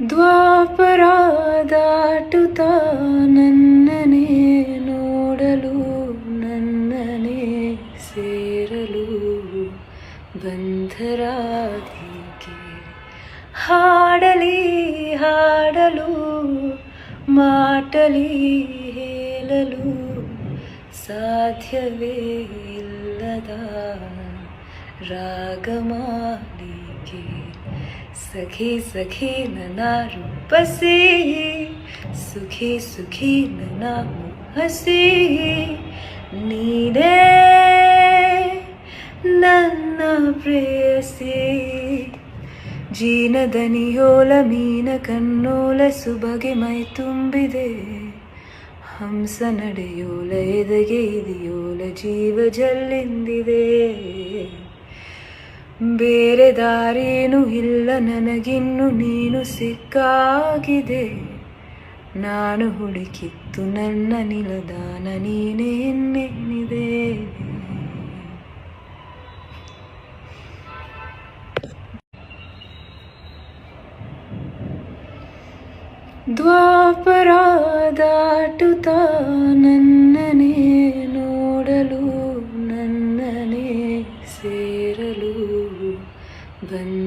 ದ್ವಾಪರ ದಾಟುತ್ತಾ ನನ್ನನೇ ನೋಡಲು ನನ್ನನೇ ಸೇರಲು ಬಂಧರಾಧಿಕೆ ಹಾಡಲಿ ಹಾಡಲು ಮಾಟಲಿ ಹೇಳಲು ಸಾಧ್ಯವೇ ಇಲ್ಲದ ರಾಗಮಾಲಿಕೆ. ಸಖಿ ಸಖಿ ನನ್ನ ರೂಪಸಿ ಸುಖಿ ಸುಖಿ ನನ್ನ ಹಸಿ ನೀನೇ ನನ್ನ ಪ್ರೇಯಸಿ ಜೀನದನಿಯೋಲ ಮೀನ ಕಣ್ಣೋಲ ಸುಬಗೆ ಮೈ ತುಂಬಿದೆ। ಹಂಸ ನಡೆಯೋಲ ಎದಗೆ ಇದೆಯೋಲ ಜೀವ ಜಲ್ಲಿಂದಿದೆ। ಬೇರೆ ದಾರೇನು ಇಲ್ಲ ನನಗಿನ್ನು ನೀನು ಸಿಕ್ಕಾಗಿದೆ. ನಾನು ಹುಡುಕಿತ್ತು ನನ್ನ ನಿಲದಾನ ನೀನೇನೇನಿದೆ ದ್ವಾಪರ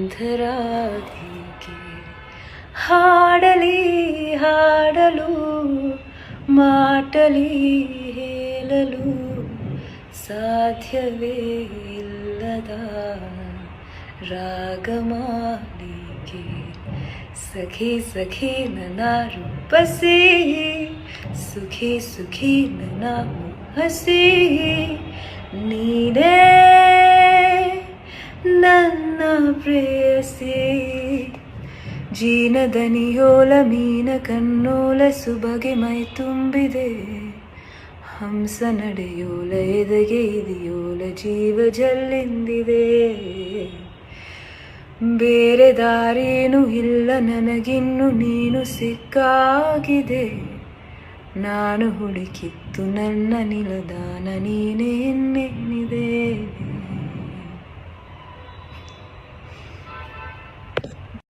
ಬಂಧರಾಧಿಕೆ ಹಾಡಲಿ, ಹಾಡಲು, ಮಾಟಲಿ ಹೇಳಲು ಸಾಧ್ಯವೇ ಇಲ್ಲದ ರಾಗಮಾಲಿಕೆ ಸಖಿ ಸಖಿ ನನ್ನ ರೂಪಸಿ ಸುಖಿ ಸುಖಿ ನನ್ನ ಹಸಿ ನೀನೇ ನನ್ನ ಪ್ರೇಯಸಿ. ಜೀನದನಿಯೋಲ ಮೀನ ಕಣ್ಣೋಲ ಸುಬಗೆ ಮೈ ತುಂಬಿದೆ. ಹಂಸ ನಡೆಯೋಲ ಎದೆಗೆ ಇದೆಯೋಲ ಜೀವ ಜಲ್ಲಿಂದಿದೆ. ಬೇರೆ ದಾರೇನು ಇಲ್ಲ, ನನಗಿನ್ನು ನೀನು ಸಿಕ್ಕಾಗಿದೆ. ನಾನು ಹುಡುಕಿತ್ತು ನನ್ನ ನಿಲದಾನ ನೀನೇ ಎನ್ನೇನಿದೆ